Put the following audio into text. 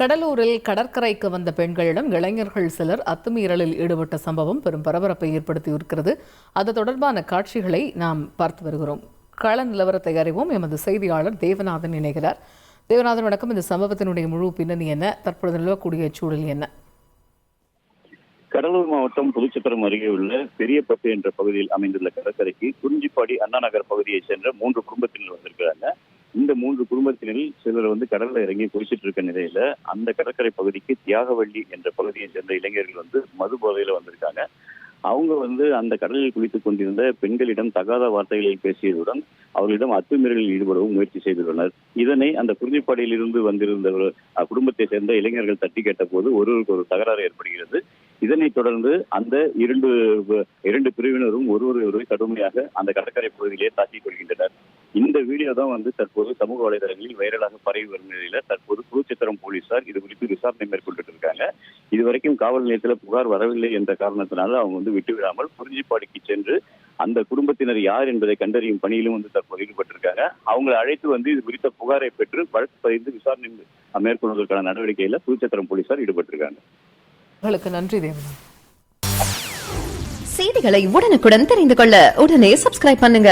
கடலூரில் கடற்கரைக்கு வந்த பெண்களிடம் இளைஞர்கள் சிலர் அத்துமீறலில் ஈடுபட்ட சம்பவம் பெரும் பரபரப்பை ஏற்படுத்தியிருக்கிறது. அது தொடர்பான காட்சிகளை நாம் பார்த்து வருகிறோம். கள நிலவரத்தை அறிவோம். எமது செய்தியாளர் தேவநாதன் இணைகிறார். தேவநாதன் வணக்கம். இந்த சம்பவத்தினுடைய முழு பின்னணி என்ன? தற்பொழுது நிலவக்கூடிய சூழல் என்ன? கடலூர் மாவட்டம் புதுச்சத்திரம் அருகே உள்ள பெரியப்பட்டு என்ற பகுதியில் அமைந்துள்ள கடற்கரைக்கு குறிஞ்சிப்பாடி அண்ணா நகர் பகுதியைச் சேர்ந்த மூன்று குடும்பத்தினர் வந்திருக்கிறாங்க குடும்பத்தினரில் சிலர் வந்து கடல்ல இறங்கி குளிச்சிட்டு இருக்க நிலையில அந்த கடற்கரை பகுதிக்கு தியாகவள்ளி என்ற பகுதியை சேர்ந்த இளைஞர்கள் வந்து மது போதையில வந்திருக்காங்க. அவங்க வந்து அந்த கடலில் குளித்துக் கொண்டிருந்த பெண்களிடம் தகாத வார்த்தைகளில் பேசியதுடன் அவர்களிடம் அத்துமீறலில் ஈடுபடவும் முயற்சி செய்துள்ளனர். இதனை அந்த குருதிப்பாடியிலிருந்து இருந்து வந்திருந்த ஒரு, குடும்பத்தை சேர்ந்த இளைஞர்கள் தட்டி கேட்டபோது ஒருவருக்கு ஒரு தகராறு ஏற்படுகிறது. இதனைத் தொடர்ந்து அந்த இரண்டு இரண்டு பிரிவினரும் ஒருவர் ஒருவரை கடுமையாக அந்த கடற்கரை பகுதியிலே தாக்கிக் கொள்கின்றனர். இந்த வீடியோ தான் வந்து தற்போது சமூக வலைதளங்களில் வைரலாக பரவி வரும் நிலையில தற்போது புதுச்சத்திரம் போலீசார் இது குறித்து விசாரணை மேற்கொண்டுட்டு இருக்காங்க. இதுவரைக்கும் காவல் நிலையத்தில் புகார் வரவில்லை என்ற காரணத்தினால அவங்க வந்து விட்டுவிடாமல் குறிஞ்சிப்பாடிக்கு சென்று அந்த குடும்பத்தினர் யார் என்பதை கண்டறியும் பணியிலும் வந்து தற்போது ஈடுபட்டிருக்காங்க. அவங்களை அழைத்து வந்து இது குறித்த புகாரை பெற்று வழக்கு பதிந்து விசாரணை மேற்கொள்வதற்கான நடவடிக்கையில புதுச்சத்திரம் போலீசார் ஈடுபட்டிருக்காங்க. உங்களுக்கு நன்றி தேவநாதன் செய்திகளை உடனுக்குடன் தெரிந்து கொள்ள உடனே சப்ஸ்கிரைப் பண்ணுங்க.